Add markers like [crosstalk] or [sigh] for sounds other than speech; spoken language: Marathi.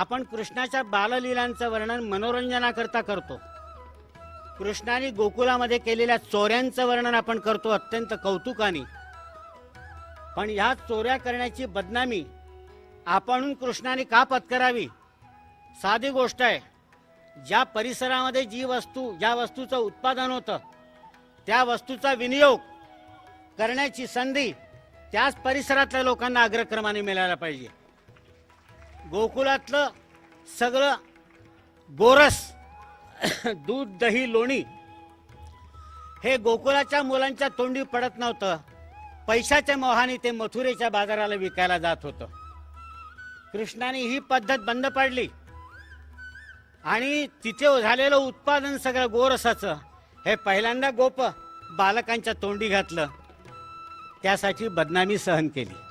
आपण कृष्णाच्या बाललीलांचं वर्णन मनोरंजनाकरता करतो. कृष्णाने गोकुलामध्ये केलेल्या चोऱ्यांचं वर्णन आपण करतो अत्यंत कौतुकाने. पण ह्या चोऱ्या करण्याची बदनामी आपण कृष्णाने का पत्करावी? साधी गोष्ट आहे ज्या परिसरामध्ये जी वस्तू ज्या वस्तूचं उत्पादन होतं त्या वस्तूचा विनियोग करण्याची संधी त्याच परिसरातल्या लोकांना अग्रक्रमाने मिळायला पाहिजे. गोकुलातलं सगळं गोरस [coughs] दूध दही लोणी हे गोकुलाच्या मुलांच्या तोंडी पडत नव्हतं. पैशाच्या मोहाने ते मथुरेच्या बाजाराला विकायला जात होतं. कृष्णाने ही पद्धत बंद पाडली. आणि तिथे झालेलं उत्पादन सगळं गोरसाचं हे पहिल्यांदा गोप बालकांच्या तोंडी घातलं. त्यासाठी बदनामी सहन केली.